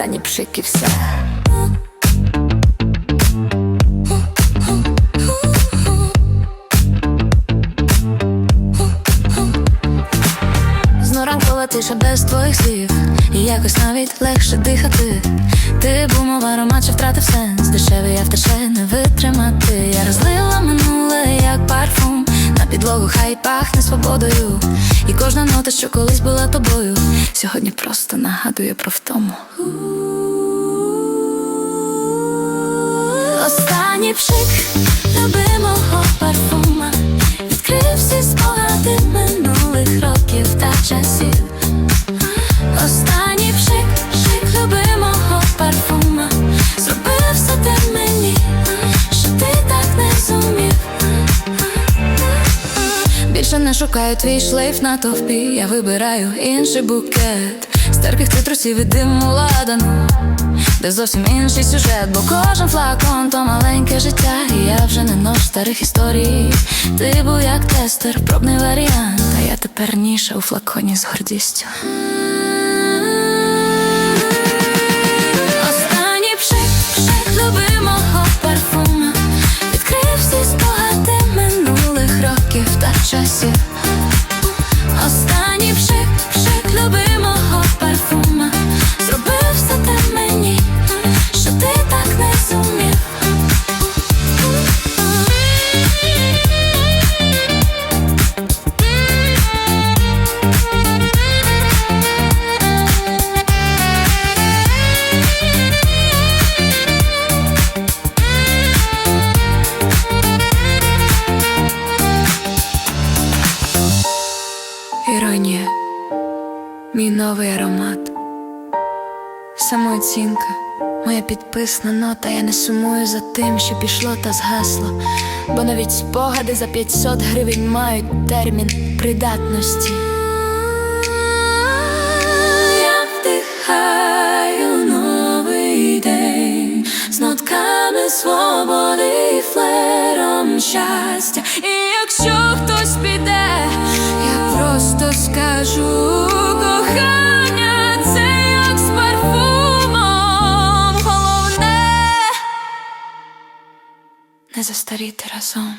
останній пшик і все. Зноранкова тиша без твоїх слів. І якось навіть легше дихати. Ти був аромат, що втратив сенс. Дешевий автоше не витримати. Я розлила минуле, як парфум підлогу хай пахне свободою. І кожна нота, що колись була тобою Сьогодні просто нагадує про втому. Останній пшик любимого парфума не шукаю твій шлейф на товпі, я вибираю інший букет з терпких цитрусів і диму ладану де зовсім інший сюжет, бо кожен флакон то маленьке життя, і я вже не нож старих історій. Ти був як тестер, пробний варіант, а я тепер ніша у флаконі з гордістю. Мій новий аромат, самооцінка, моя підписна нота. Я не сумую за тим, що пішло та згасло, бо навіть спогади за 500 гривень мають термін придатності. Я вдихаю новий день з нотками свободи і флером щастя. І якщо хтось піде, я просто скажу не застаріти разом.